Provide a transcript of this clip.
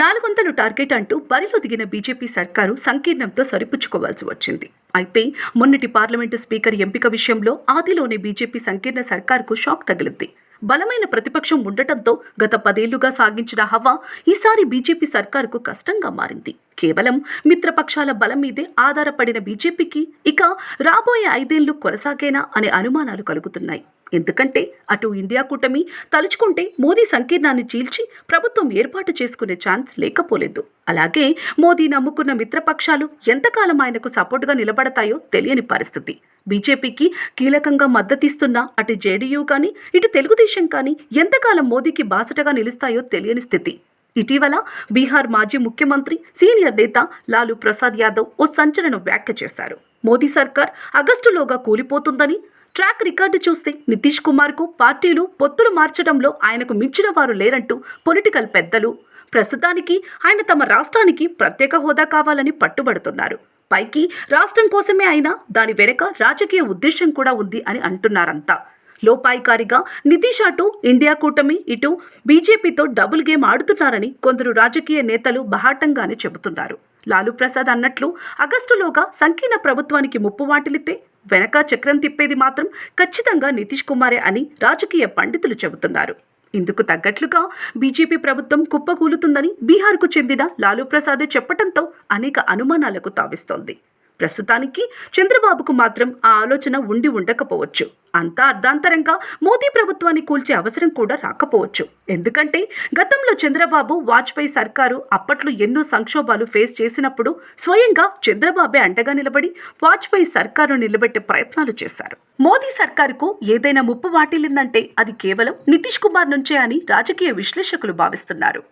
నాలుగొందలు టార్గెట్ అంటూ బరిలో దిగిన బీజేపీ సర్కారు సంకీర్ణంతో సరిపుచ్చుకోవాల్సి వచ్చింది. అయితే మొన్నటి పార్లమెంటు స్పీకర్ ఎంపిక విషయంలో ఆదిలోనే బీజేపీ సంకీర్ణ సర్కారుకు షాక్ తగిలింది. బలమైన ప్రతిపక్షం ఉండటంతో గత పదేళ్ళుగా సాగించిన హవా ఈసారి బీజేపీ సర్కారుకు కష్టంగా మారింది. కేవలం మిత్రపక్షాల బలం మీదే ఆధారపడిన బీజేపీకి ఇక రాబోయే ఐదేళ్ళు కొనసాగేనా అనే అనుమానాలు కలుగుతున్నాయి. ఎందుకంటే అటు ఇండియా కూటమి తలుచుకుంటే మోదీ సంకీర్ణాన్ని చీల్చి ప్రభుత్వం ఏర్పాటు చేసుకునే ఛాన్స్ లేకపోలేదు. అలాగే మోదీ నమ్ముకున్న మిత్రపక్షాలు ఎంతకాలం ఆయనకు సపోర్టుగా నిలబడతాయో తెలియని పరిస్థితి. బీజేపీకి కీలకంగా మద్దతిస్తున్న అటు జేడీయూ కానీ ఇటు తెలుగుదేశం కానీ ఎంతకాలం మోదీకి బాసటగా నిలుస్తాయో తెలియని స్థితి. ఇటీవల బీహార్ మాజీ ముఖ్యమంత్రి సీనియర్ నేత లాలూ ప్రసాద్ యాదవ్ ఓ సంచలన వ్యాఖ్య చేశారు. మోదీ సర్కార్ ఆగస్టులోగా కూలిపోతుందని ట్రాక్ రికార్డు చూస్తే నితీష్ కుమార్కు పార్టీలు పొత్తులు మార్చడంలో ఆయనకు మించిన వారు లేరంటూ పొలిటికల్ పెద్దలు ప్రస్తుతానికి ఆయన తమ రాష్ట్రానికి ప్రత్యేక హోదా కావాలని పట్టుబడుతున్నారు. పైకి రాష్ట్రం కోసమే అయినా దాని వెనుక రాజకీయ ఉద్దేశం కూడా ఉంది అని అంటున్నారంతా లోపాయికారిగా నితీష్ అటు ఇండియా కూటమి ఇటు బీజేపీతో డబుల్ గేమ్ ఆడుతున్నారని కొందరు రాజకీయ నేతలు బహాటంగానే చెబుతున్నారు. లాలూ ప్రసాద్ అన్నట్లు ఆగస్టులోగా సంకీర్ణ ప్రభుత్వానికి ముప్పు వాటిల్లితే వెనక చక్రం తిప్పేది మాత్రం ఖచ్చితంగా నితీష్ కుమారే అని రాజకీయ పండితులు చెబుతున్నారు. ఇందుకు తగ్గట్లుగా బీజేపీ ప్రభుత్వం కుప్పకూలుతుందని బీహార్కు చెందిన లాలూ ప్రసాదే చెప్పటంతో అనేక అనుమానాలకు తావిస్తోంది. ప్రస్తుతానికి చంద్రబాబుకు మాత్రం ఆ ఆలోచన ఉండి ఉండకపోవచ్చు. అంత అర్ధాంతరంగా మోదీ ప్రభుత్వాన్ని కూల్చే అవసరం కూడా రాకపోవచ్చు. ఎందుకంటే గతంలో చంద్రబాబు వాజ్పేయి సర్కారు అప్పట్లో ఎన్నో సంక్షోభాలు ఫేస్ చేసినప్పుడు స్వయంగా చంద్రబాబే అండగా నిలబడి వాజ్పేయి సర్కారు నిలబెట్టే ప్రయత్నాలు చేశారు. మోదీ సర్కారుకు ఏదైనా ముప్పు వాటిల్లిందంటే అది కేవలం నితీష్ కుమార్ నుంచే అని రాజకీయ విశ్లేషకులు భావిస్తున్నారు.